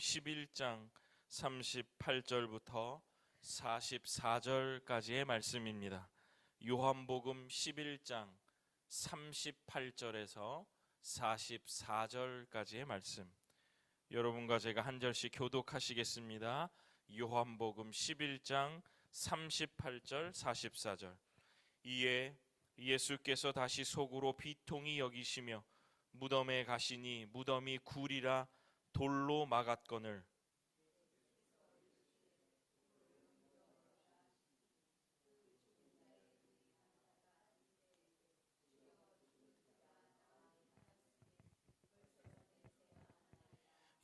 11장 38절부터 44절까지의 말씀입니다. 요한복음 11장 38절에서 44절까지의 말씀. 여러분과 제가 한 절씩 교독하시겠습니다. 요한복음 11장 38절 44절. 이에 예수께서 다시 속으로 비통히 여기시며 무덤에 가시니 무덤이 굴이라 돌로 막았거늘.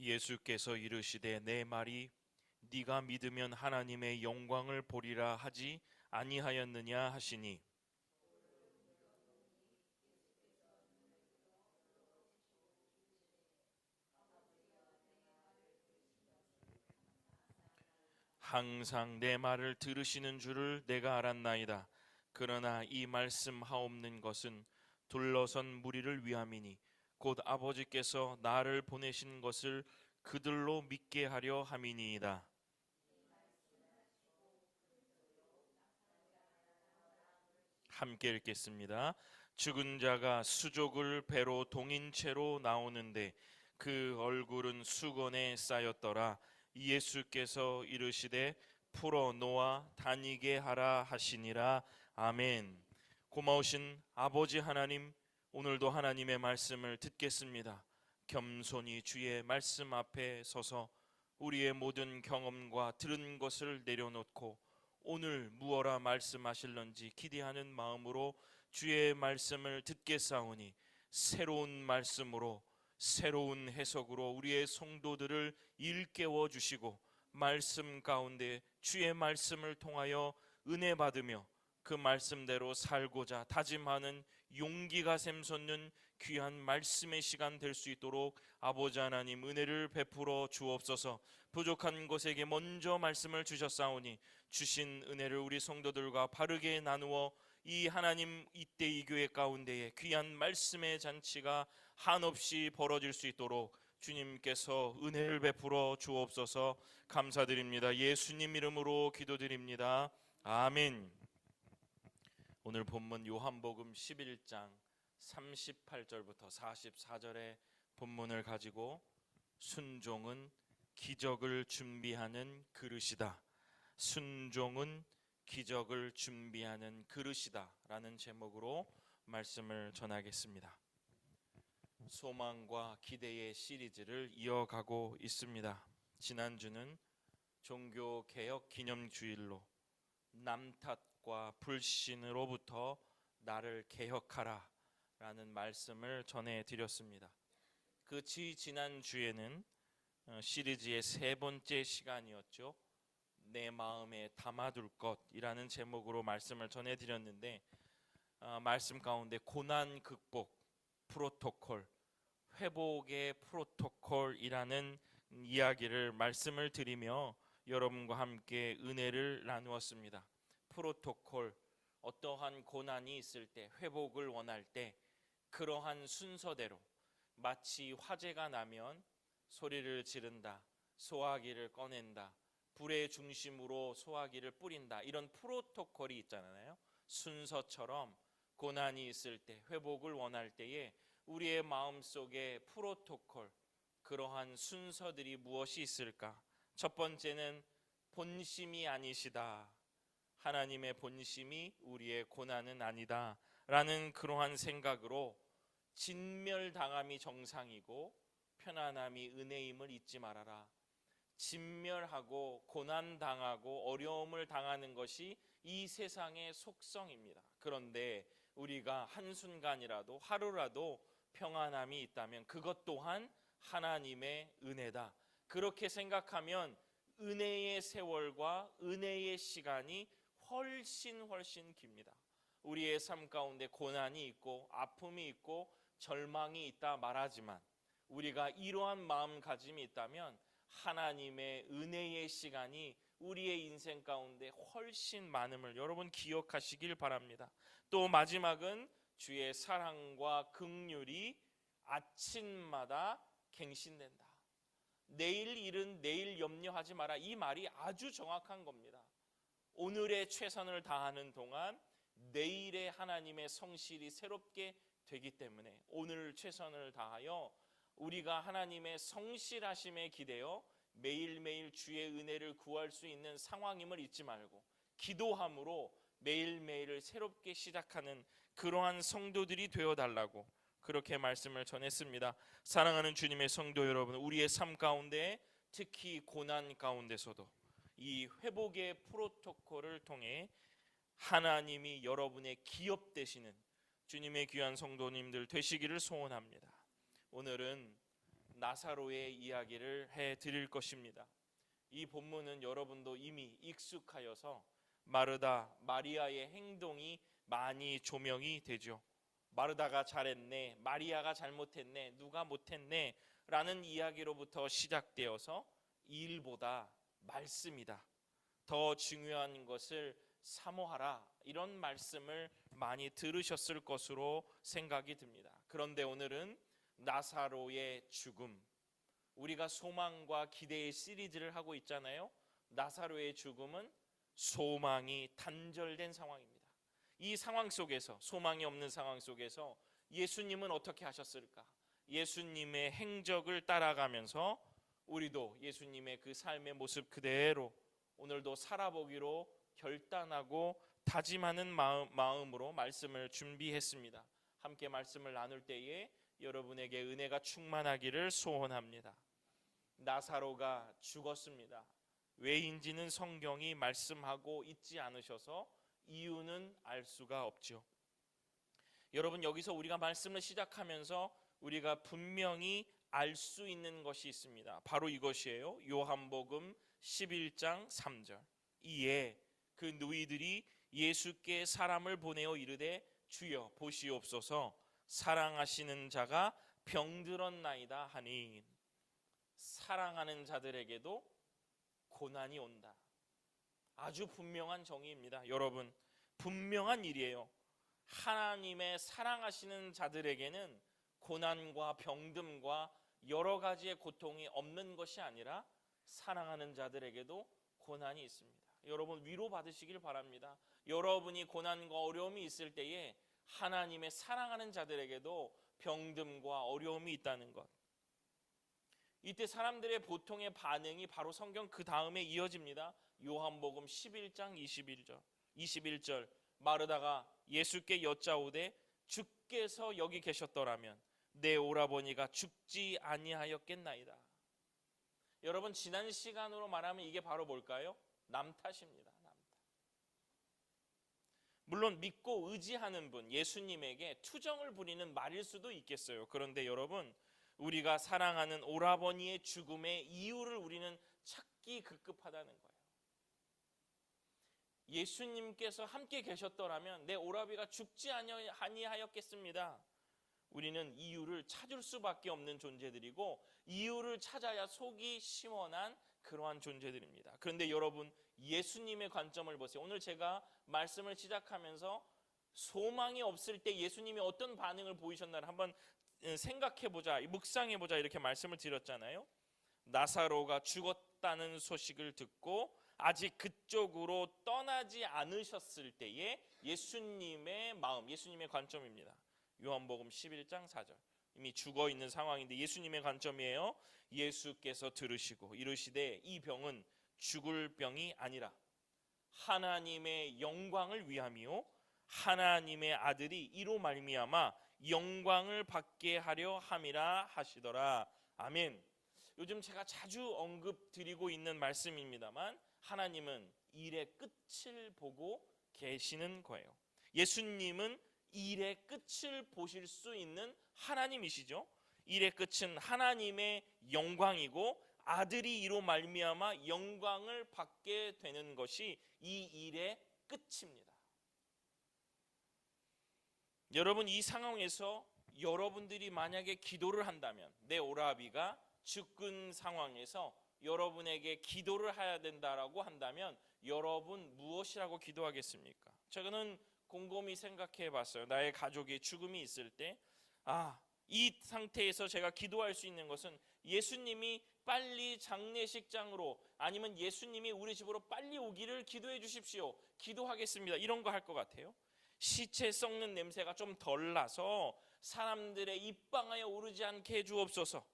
예수께서 이르시되 내 말이 네가 믿으면 하나님의 영광을 보리라 하지 아니하였느냐 하시니 항상 내 말을 들으시는 줄을 내가 알았나이다. 그러나 이 말씀 하옵는 것은 둘러선 무리를 위함이니 곧 아버지께서 나를 보내신 것을 그들로 믿게 하려 함이니이다. 함께 읽겠습니다. 죽은 자가 수족을 배로 동인 채로 나오는데 그 얼굴은 수건에 쌓였더라. 예수께서 이르시되 풀어 놓아 다니게 하라 하시니라. 아멘. 고마우신 아버지 하나님 오늘도 하나님의 말씀을 듣겠습니다. 겸손히 주의 말씀 앞에 서서 우리의 모든 경험과 들은 것을 내려놓고 오늘 무엇라 말씀하실런지 기대하는 마음으로 주의 말씀을 듣겠사오니 새로운 말씀으로 새로운 해석으로 우리의 성도들을 일깨워 주시고 말씀 가운데 주의 말씀을 통하여 은혜 받으며 그 말씀대로 살고자 다짐하는 용기가 샘솟는 귀한 말씀의 시간 될 수 있도록 아버지 하나님 은혜를 베풀어 주옵소서. 부족한 곳에게 먼저 말씀을 주셨사오니 주신 은혜를 우리 성도들과 바르게 나누어 이 하나님 이때 이 교회 가운데에 귀한 말씀의 잔치가 한없이 벌어질 수 있도록 주님께서 은혜를 베풀어 주옵소서 감사드립니다. 예수님 이름으로 기도드립니다. 아멘. 오늘 본문 요한복음 11장 38절부터 44절의 본문을 가지고 순종은 기적을 준비하는 그릇이다. 순종은 기적을 준비하는 그릇이다라는 제목으로 말씀을 전하겠습니다. 소망과 기대의 시리즈를 이어가고 있습니다. 지난주는 종교 개혁 기념 주일로 남탓과 불신으로부터 나를 개혁하라 라는 말씀을 전해 드렸습니다. 그 지난 주에는 어, 시리즈의 세 번째 시간이었죠. 내 마음에 담아둘 것이라는 제목으로 말씀을 전해 드렸는데 어, 말씀 가운데 고난 극복 프로토콜 회복의 프로토콜이라는 이야기를 말씀을 드리며 여러분과 함께 은혜를 나누었습니다. 프로토콜 어떠한 고난이 있을 때 회복을 원할 때 그러한 순서대로 마치 화재가 나면 소리를 지른다 소화기를 꺼낸다 불의 중심으로 소화기를 뿌린다 이런 프로토콜이 있잖아요 순서처럼 고난이 있을 때 회복을 원할 때에 우리의 마음 속에 프로토콜 그러한 순서들이 무엇이 있을까 첫 번째는 본심이 아니시다 하나님의 본심이 우리의 고난은 아니다 라는 그러한 생각으로 진멸당함이 정상이고 편안함이 은혜임을 잊지 말아라. 진멸하고 고난 당하고 어려움을 당하는 것이 이 세상의 속성입니다. 그런데 우리가 한순간이라도 하루라도 평안함이 있다면 그것 또한 하나님의 은혜다. 그렇게 생각하면 은혜의 세월과 은혜의 시간이 훨씬 훨씬 깁니다. 우리의 삶 가운데 고난이 있고 아픔이 있고 절망이 있다 말하지만 우리가 이러한 마음가짐이 있다면 하나님의 은혜의 시간이 우리의 인생 가운데 훨씬 많음을 여러분 기억하시길 바랍니다. 또 마지막은 주의 사랑과 긍휼이 아침마다 갱신된다. 내일 일은 내일 염려하지 마라. 이 말이 아주 정확한 겁니다. 오늘의 최선을 다하는 동안 내일의 하나님의 성실이 새롭게 되기 때문에 오늘 최선을 다하여 우리가 하나님의 성실하심에 기대어 매일매일 주의 은혜를 구할 수 있는 상황임을 잊지 말고 기도함으로 매일매일을 새롭게 시작하는 그러한 성도들이 되어 달라고 그렇게 말씀을 전했습니다. 사랑하는 주님의 성도 여러분, 우리의 삶 가운데 특히 고난 가운데서도 이 회복의 프로토콜을 통해 하나님이 여러분의 기업 되시는 주님의 귀한 성도님들 되시기를 소원합니다. 오늘은 나사로의 이야기를 해 드릴 것입니다. 이 본문은 여러분도 이미 익숙하여서 마르다 마리아의 행동이 많이 조명이 되죠. 마르다가 잘했네, 마리아가 잘못했네, 누가 못했네 라는 이야기로부터 시작되어서 일보다 말씀이다. 더 중요한 것을 사모하라. 이런 말씀을 많이 들으셨을 것으로 생각이 듭니다. 그런데 오늘은 나사로의 죽음. 우리가 소망과 기대의 시리즈를 하고 있잖아요. 나사로의 죽음은 소망이 단절된 상황입니다. 이 상황 속에서 소망이 없는 상황 속에서 예수님은 어떻게 하셨을까? 예수님의 행적을 따라가면서 우리도 예수님의 그 삶의 모습 그대로 오늘도 살아보기로 결단하고 다짐하는 마음, 마음으로 말씀을 준비했습니다. 함께 말씀을 나눌 때에 여러분에게 은혜가 충만하기를 소원합니다. 나사로가 죽었습니다. 왜인지는 성경이 말씀하고 있지 않으셔서 이유는 알 수가 없죠. 여러분 여기서 우리가 말씀을 시작하면서 우리가 분명히 알 수 있는 것이 있습니다. 바로 이것이에요. 요한복음 11장 3절. 이에 그 누이들이 예수께 사람을 보내어 이르되 주여 보시옵소서 사랑하시는 자가 병들었나이다 하니 사랑하는 자들에게도 고난이 온다. 아주 분명한 정의입니다. 여러분, 분명한 일이에요. 하나님의 사랑하시는 자들에게는 고난과 병듦과 여러 가지의 고통이 없는 것이 아니라 사랑하는 자들에게도 고난이 있습니다. 여러분 위로 받으시길 바랍니다. 여러분이 고난과 어려움이 있을 때에 하나님의 사랑하는 자들에게도 병듦과 어려움이 있다는 것. 이때 사람들의 보통의 반응이 바로 성경 그 다음에 이어집니다. 요한복음 11장 21절. 21절 마르다가 예수께 여짜오되 주께서 여기 계셨더라면 내 오라버니가 죽지 아니하였겠나이다. 여러분 지난 시간으로 말하면 이게 바로 뭘까요? 남 탓입니다. 남 탓. 물론 믿고 의지하는 분 예수님에게 투정을 부리는 말일 수도 있겠어요. 그런데 여러분 우리가 사랑하는 오라버니의 죽음의 이유를 우리는 찾기 급급하다는 거예요. 예수님께서 함께 계셨더라면 내 오라비가 죽지 아니하였겠습니다. 우리는 이유를 찾을 수밖에 없는 존재들이고 이유를 찾아야 속이 시원한 그러한 존재들입니다. 그런데 여러분 예수님의 관점을 보세요. 오늘 제가 말씀을 시작하면서 소망이 없을 때 예수님이 어떤 반응을 보이셨나를 한번 생각해 보자, 묵상해 보자 이렇게 말씀을 드렸잖아요. 나사로가 죽었다는 소식을 듣고 아직 그쪽으로 떠나지 않으셨을 때에 예수님의 마음, 예수님의 관점입니다. 요한복음 11장 4절. 이미 죽어 있는 상황인데 예수님의 관점이에요. 예수께서 들으시고 이르시되 이 병은 죽을 병이 아니라 하나님의 영광을 위함이요 하나님의 아들이 이로 말미암아 영광을 받게 하려 함이라 하시더라. 아멘. 요즘 제가 자주 언급 드리고 있는 말씀입니다만 하나님은 일의 끝을 보고 계시는 거예요. 예수님은 일의 끝을 보실 수 있는 하나님이시죠. 일의 끝은 하나님의 영광이고 아들이 이로 말미암아 영광을 받게 되는 것이 이 일의 끝입니다. 여러분 이 상황에서 여러분들이 만약에 기도를 한다면 내 오라비가 죽은 상황에서 여러분에게 기도를 해야 된다라고 한다면 여러분 무엇이라고 기도하겠습니까? 저는 곰곰이 생각해 봤어요. 나의 가족의 죽음이 있을 때 아, 이 상태에서 제가 기도할 수 있는 것은 예수님이 빨리 장례식장으로 아니면 예수님이 우리 집으로 빨리 오기를 기도해 주십시오. 기도하겠습니다. 이런 거 할 것 같아요. 시체 썩는 냄새가 좀 덜 나서 사람들의 입방아에 오르지 않게 해 주옵소서.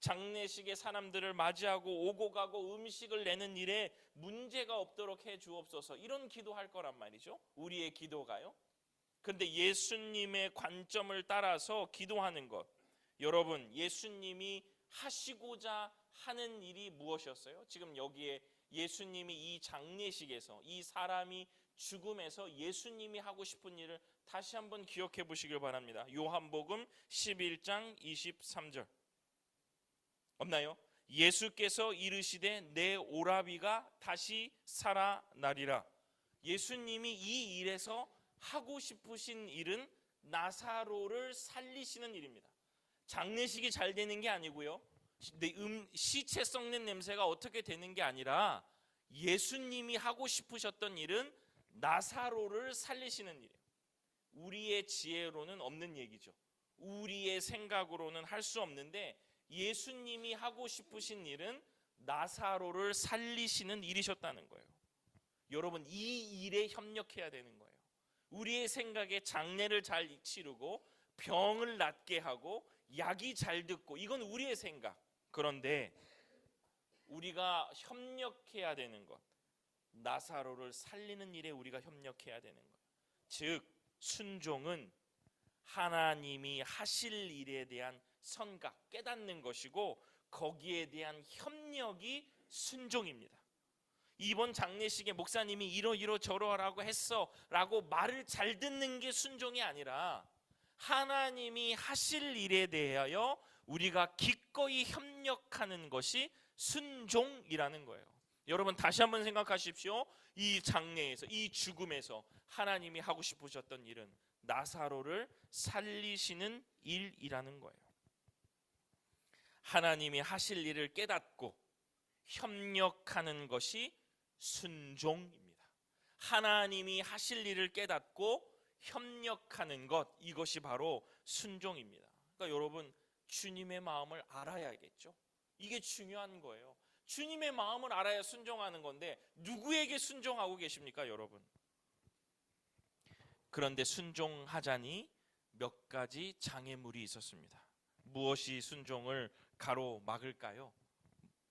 장례식에 사람들을 맞이하고 오고 가고 음식을 내는 일에 문제가 없도록 해 주옵소서. 이런 기도할 거란 말이죠. 우리의 기도가요. 근데 예수님의 관점을 따라서 기도하는 것. 여러분, 예수님이 하시고자 하는 일이 무엇이었어요? 지금 여기에 예수님이 이 장례식에서 이 사람이 죽음에서 예수님이 하고 싶은 일을 다시 한번 기억해 보시길 바랍니다. 요한복음 11장 23절. 없나요? 예수께서 이르시되 내 오라비가 다시 살아나리라. 예수님이 이 일에서 하고 싶으신 일은 나사로를 살리시는 일입니다. 장례식이 잘 되는 게 아니고요. 내 음, 시체 썩는 냄새가 어떻게 되는 게 아니라 예수님이 하고 싶으셨던 일은 나사로를 살리시는 일이에요. 우리의 지혜로는 없는 얘기죠. 우리의 생각으로는 할 수 없는데 예수님이 하고 싶으신 일은 나사로를 살리시는 일이셨다는 거예요. 여러분 이 일에 협력해야 되는 거예요. 우리의 생각에 장례를 잘 치르고 병을 낫게 하고 약이 잘 듣고 이건 우리의 생각. 그런데 우리가 협력해야 되는 것. 나사로를 살리는 일에 우리가 협력해야 되는 거예요. 즉 순종은 하나님이 하실 일에 대한 선각 깨닫는 것이고 거기에 대한 협력이 순종입니다. 이번 장례식에 목사님이 이러이러 저러라고 했어 라고 말을 잘 듣는 게 순종이 아니라 하나님이 하실 일에 대하여 우리가 기꺼이 협력하는 것이 순종이라는 거예요. 여러분 다시 한번 생각하십시오. 이 장례에서 이 죽음에서 하나님이 하고 싶으셨던 일은 나사로를 살리시는 일이라는 거예요. 하나님이 하실 일을 깨닫고 협력하는 것이 순종입니다. 하나님이 하실 일을 깨닫고 협력하는 것 이것이 바로 순종입니다. 그러니까 여러분 주님의 마음을 알아야겠죠. 이게 중요한 거예요. 주님의 마음을 알아야 순종하는 건데 누구에게 순종하고 계십니까, 여러분? 그런데 순종하자니 몇 가지 장애물이 있었습니다. 무엇이 순종을 가로막을까요?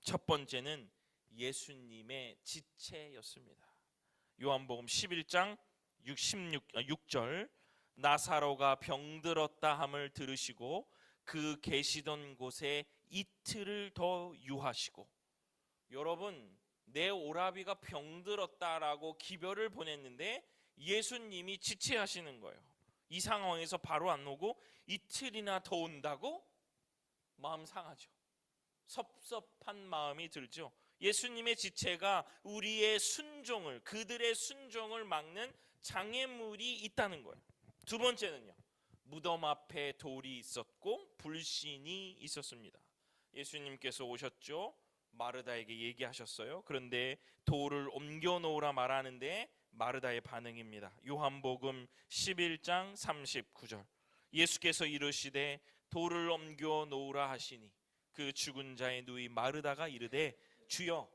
첫 번째는 예수님의 지체였습니다. 요한복음 11장 66, 6절 나사로가 병들었다 함을 들으시고 그 계시던 곳에 이틀을 더 유하시고 여러분 내 오라비가 병들었다라고 기별을 보냈는데 예수님이 지체하시는 거예요. 이 상황에서 바로 안 오고 이틀이나 더 온다고 마음 상하죠. 섭섭한 마음이 들죠. 예수님의 지체가 우리의 순종을 그들의 순종을 막는 장애물이 있다는 거예요. 두 번째는요. 무덤 앞에 돌이 있었고 불신이 있었습니다. 예수님께서 오셨죠. 마르다에게 얘기하셨어요. 그런데 돌을 옮겨 놓으라 말하는데 마르다의 반응입니다. 요한복음 11장 39절. 예수께서 이르시되 돌을 옮겨 놓으라 하시니 그 죽은 자의 누이 마르다가 이르되 주여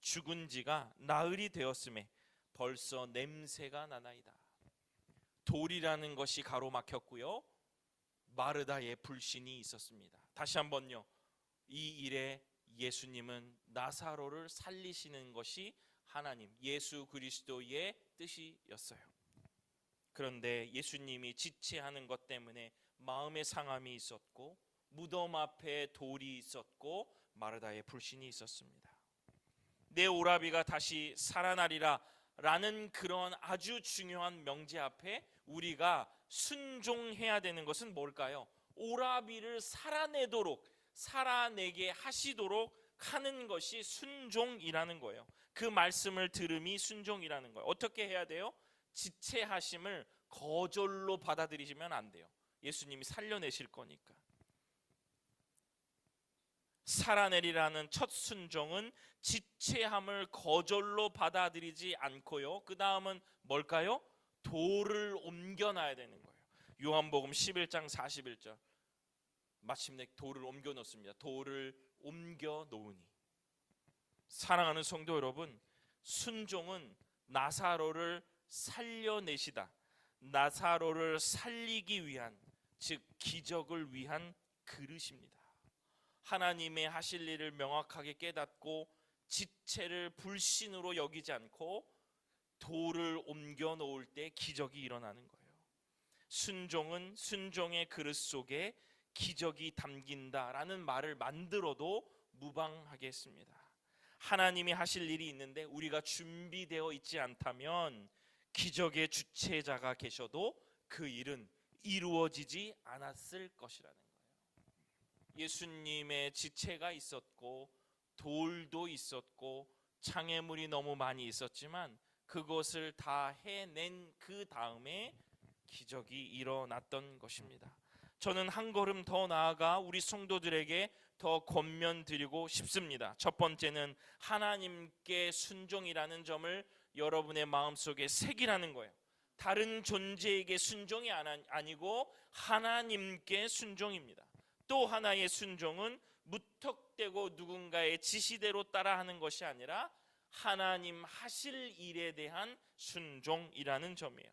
죽은 지가 나흘이 되었음에 벌써 냄새가 나나이다. 돌이라는 것이 가로막혔고요. 마르다의 불신이 있었습니다. 다시 한번요. 이 일에 예수님은 나사로를 살리시는 것이 하나님 예수 그리스도의 뜻이었어요. 그런데 예수님이 지체하는 것 때문에 마음의 상함이 있었고 무덤 앞에 돌이 있었고 마르다의 불신이 있었습니다. 내 오라비가 다시 살아나리라 라는 그런 아주 중요한 명제 앞에 우리가 순종해야 되는 것은 뭘까요? 오라비를 살아내도록 살아내게 하시도록 하는 것이 순종이라는 거예요. 그 말씀을 들음이 순종이라는 거예요. 어떻게 해야 돼요? 지체하심을 거절로 받아들이시면 안 돼요. 예수님이 살려내실 거니까. 살아내리라는 첫 순종은 지체함을 거절로 받아들이지 않고요. 그 다음은 뭘까요? 돌을 옮겨놔야 되는 거예요. 요한복음 11장 41절. 마침내 돌을 옮겨 놓습니다. 돌을 옮겨 놓으니 사랑하는 성도 여러분, 순종은 나사로를 살려내시다. 나사로를 살리기 위한 즉 기적을 위한 그릇입니다. 하나님의 하실 일을 명확하게 깨닫고 지체를 불신으로 여기지 않고 돌을 옮겨 놓을 때 기적이 일어나는 거예요. 순종은 순종의 그릇 속에 기적이 담긴다라는 말을 만들어도 무방하겠습니다. 하나님이 하실 일이 있는데 우리가 준비되어 있지 않다면 기적의 주체자가 계셔도 그 일은 이루어지지 않았을 것이라는 거예요. 예수님의 지체가 있었고 돌도 있었고 장애물이 너무 많이 있었지만 그것을 다 해낸 그 다음에 기적이 일어났던 것입니다. 저는 한 걸음 더 나아가 우리 성도들에게 더 권면 드리고 싶습니다. 첫 번째는 하나님께 순종이라는 점을 여러분의 마음속에 새기라는 거예요. 다른 존재에게 순종이 아니고 하나님께 순종입니다. 또 하나의 순종은 무턱대고 누군가의 지시대로 따라하는 것이 아니라 하나님 하실 일에 대한 순종이라는 점이에요.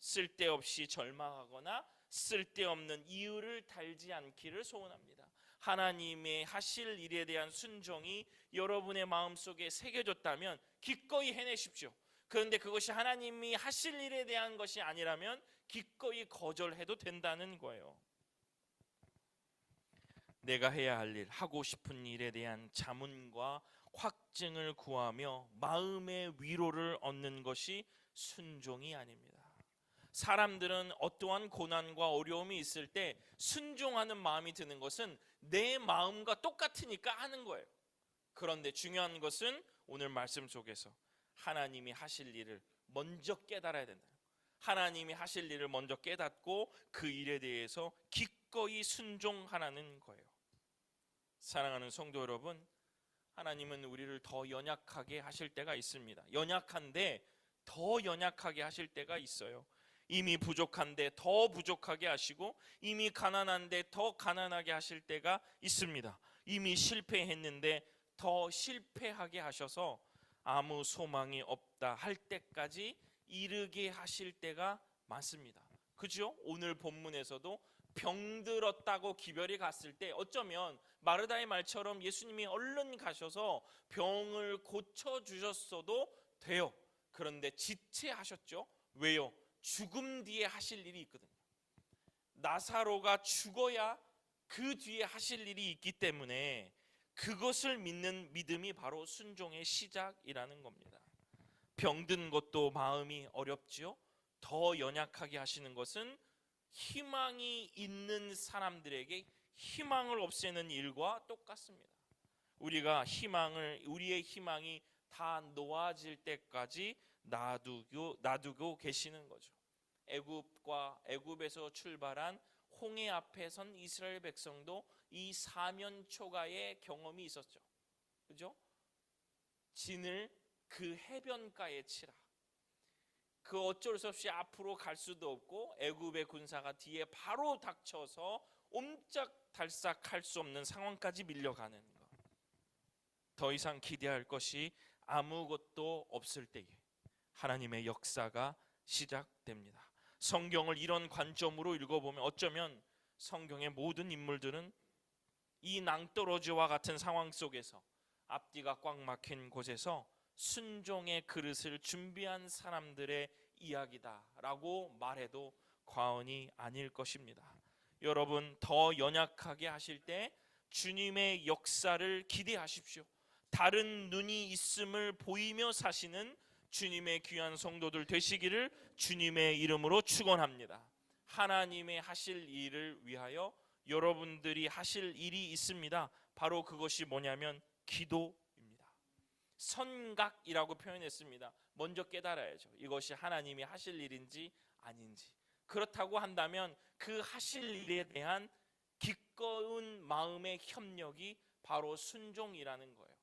쓸데없이 절망하거나 쓸데없는 이유를 달지 않기를 소원합니다. 하나님의 하실 일에 대한 순종이 여러분의 마음속에 새겨졌다면 기꺼이 해내십시오. 그런데 그것이 하나님이 하실 일에 대한 것이 아니라면 기꺼이 거절해도 된다는 거예요. 내가 해야 할 일, 하고 싶은 일에 대한 자문과 확증을 구하며 마음의 위로를 얻는 것이 순종이 아닙니다. 사람들은 어떠한 고난과 어려움이 있을 때 순종하는 마음이 드는 것은 내 마음과 똑같으니까 하는 거예요. 그런데 중요한 것은 오늘 말씀 속에서 하나님이 하실 일을 먼저 깨달아야 된다. 하나님이 하실 일을 먼저 깨닫고 그 일에 대해서 기꺼이 순종하라는 거예요. 사랑하는 성도 여러분, 하나님은 우리를 더 연약하게 하실 때가 있습니다. 연약한데 더 연약하게 하실 때가 있어요. 이미 부족한데 더 부족하게 하시고 이미 가난한데 더 가난하게 하실 때가 있습니다. 이미 실패했는데 더 실패하게 하셔서 아무 소망이 없다 할 때까지 이르게 하실 때가 많습니다. 그죠? 오늘 본문에서도 병들었다고 기별이 갔을 때 어쩌면 마르다의 말처럼 예수님이 얼른 가셔서 병을 고쳐 주셨어도 돼요. 그런데 지체하셨죠. 왜요? 죽음 뒤에 하실 일이 있거든요. 나사로가 죽어야 그 뒤에 하실 일이 있기 때문에 그것을 믿는 믿음이 바로 순종의 시작이라는 겁니다. 병든 것도 마음이 어렵지요. 더 연약하게 하시는 것은 희망이 있는 사람들에게 희망을 없애는 일과 똑같습니다. 우리가 희망을 우리의 희망이 다 놓아질 때까지 놔두고 놔두고 계시는 거죠. 애굽과 애굽에서 출발한 홍해 앞에 선 이스라엘 백성도 이 사면 초가의 경험이 있었죠. 그죠? 진을 그 해변가에 치라. 그 어쩔 수 없이 앞으로 갈 수도 없고 애굽의 군사가 뒤에 바로 닥쳐서 옴짝달싹할 수 없는 상황까지 밀려가는 것. 더 이상 기대할 것이 아무것도 없을 때에 하나님의 역사가 시작됩니다. 성경을 이런 관점으로 읽어보면 어쩌면 성경의 모든 인물들은 이 낭떠러지와 같은 상황 속에서 앞뒤가 꽉 막힌 곳에서 순종의 그릇을 준비한 사람들의 이야기다라고 말해도 과언이 아닐 것입니다. 여러분 더 연약하게 하실 때 주님의 역사를 기대하십시오. 다른 눈이 있음을 보이며 사시는 주님의 귀한 성도들 되시기를 주님의 이름으로 축원합니다. 하나님의 하실 일을 위하여 여러분들이 하실 일이 있습니다. 바로 그것이 뭐냐면 기도입니다. 선각이라고 표현했습니다. 먼저 깨달아야죠. 이것이 하나님이 하실 일인지 아닌지. 그렇다고 한다면 그 하실 일에 대한 기꺼운 마음의 협력이 바로 순종이라는 거예요.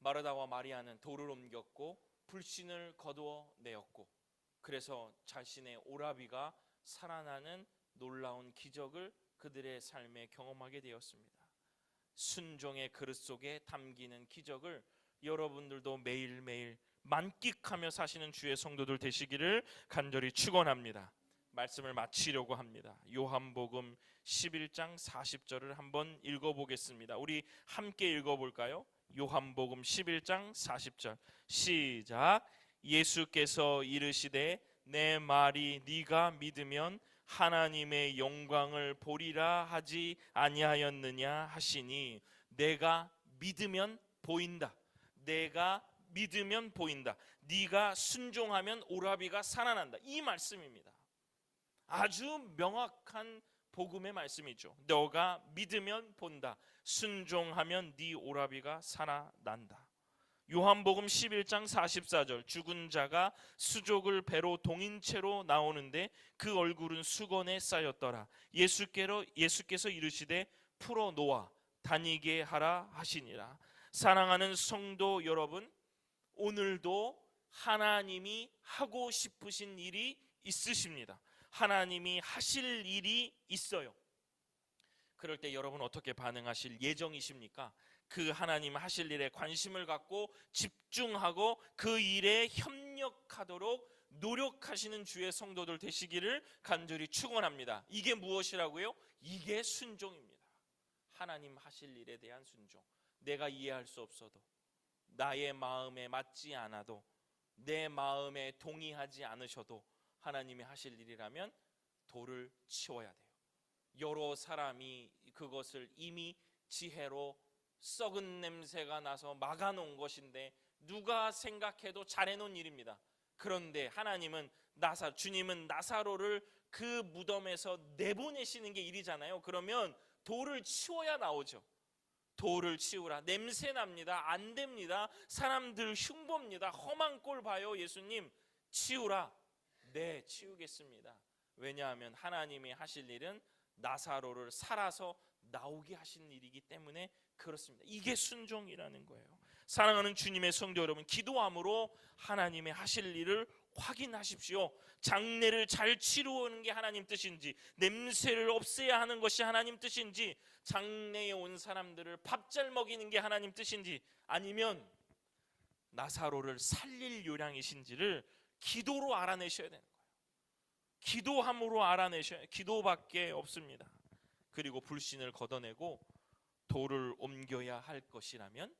마르다와 마리아는 돌을 옮겼고 불신을 거두어 내었고 그래서 자신의 오라비가 살아나는 놀라운 기적을 그들의 삶에 경험하게 되었습니다. 순종의 그릇 속에 담기는 기적을 여러분들도 매일매일 만끽하며 사시는 주의 성도들 되시기를 간절히 축원합니다. 말씀을 마치려고 합니다. 요한복음 11장 40절을 한번 읽어 보겠습니다. 우리 함께 읽어 볼까요? 요한복음 11장 40절. 시작. 예수께서 이르시되 내 말이 네가 믿으면 하나님의 영광을 보리라 하지 아니하였느냐 하시니 내가 믿으면 보인다. 내가 믿으면 보인다. 네가 순종하면 오라비가 살아난다. 이 말씀입니다. 아주 명확한 복음의 말씀이죠. 너가 믿으면 본다. 순종하면 네 오라비가 살아난다. 요한복음 11장 44절 죽은 자가 수족을 배로 동인 채로 나오는데 그 얼굴은 수건에 쌓였더라. 예수께로 예수께서 이르시되 풀어 놓아 다니게 하라 하시니라. 사랑하는 성도 여러분, 오늘도 하나님이 하고 싶으신 일이 있으십니다. 하나님이 하실 일이 있어요. 그럴 때 여러분 어떻게 반응하실 예정이십니까? 그 하나님 하실 일에 관심을 갖고 집중하고 그 일에 협력하도록 노력하시는 주의 성도들 되시기를 간절히 축원합니다. 이게 무엇이라고요? 이게 순종입니다. 하나님 하실 일에 대한 순종. 내가 이해할 수 없어도 나의 마음에 맞지 않아도 내 마음에 동의하지 않으셔도 하나님이 하실 일이라면 돌을 치워야 돼요. 여러 사람이 그것을 이미 지혜로 썩은 냄새가 나서 막아놓은 것인데 누가 생각해도 잘해놓은 일입니다. 그런데 하나님은 나사 주님은 나사로를 그 무덤에서 내보내시는 게 일이잖아요. 그러면 돌을 치워야 나오죠. 돌을 치우라. 냄새 납니다. 안 됩니다. 사람들 흉보입니다. 험한 꼴 봐요. 예수님 치우라. 네, 치우겠습니다. 왜냐하면 하나님이 하실 일은 나사로를 살아서 나오게 하신 일이기 때문에 그렇습니다. 이게 순종이라는 거예요. 사랑하는 주님의 성도 여러분, 기도함으로 하나님의 하실 일을 확인하십시오. 장례를 잘 치루는 게 하나님 뜻인지, 냄새를 없애야 하는 것이 하나님 뜻인지, 장례에 온 사람들을 밥 잘 먹이는 게 하나님 뜻인지, 아니면 나사로를 살릴 요량이신지를 기도로 알아내셔야 되는 거예요. 기도함으로 알아내셔야 기도밖에 없습니다. 그리고 불신을 걷어내고 돌을 옮겨야 할 것이라면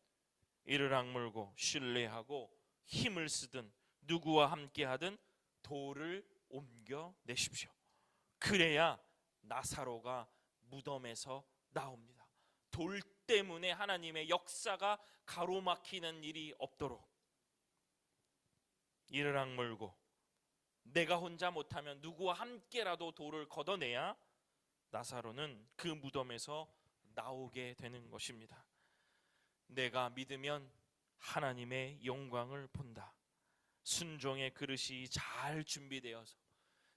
이를 악물고 신뢰하고 힘을 쓰든 누구와 함께 하든 돌을 옮겨 내십시오. 그래야 나사로가 무덤에서 나옵니다. 돌 때문에 하나님의 역사가 가로막히는 일이 없도록 이를 악물고 내가 혼자 못하면 누구와 함께라도 돌을 걷어내야 나사로는 그 무덤에서 나오게 되는 것입니다. 내가 믿으면 하나님의 영광을 본다. 순종의 그릇이 잘 준비되어서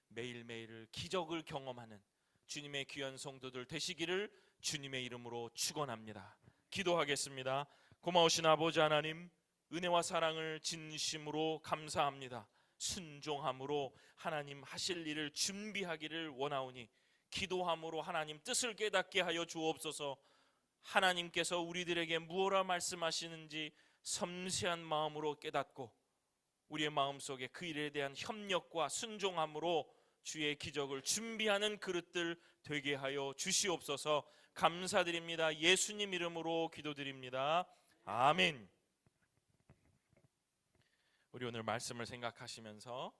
매일매일 기적을 경험하는 주님의 귀한 성도들 되시기를 주님의 이름으로 축원합니다. 기도하겠습니다. 고마우신 아버지 하나님 은혜와 사랑을 진심으로 감사합니다. 순종함으로 하나님 하실 일을 준비하기를 원하오니 기도함으로 하나님 뜻을 깨닫게 하여 주옵소서. 하나님께서 우리들에게 무엇라 말씀하시는지 섬세한 마음으로 깨닫고 우리의 마음속에 그 일에 대한 협력과 순종함으로 주의 기적을 준비하는 그릇들 되게 하여 주시옵소서. 감사드립니다. 예수님 이름으로 기도드립니다. 아멘. 우리 오늘 말씀을 생각하시면서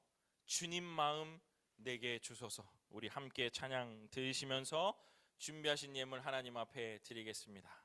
주님 마음 내게 주소서. 우리 함께 찬양 들으시면서 준비하신 예물 하나님 앞에 드리겠습니다.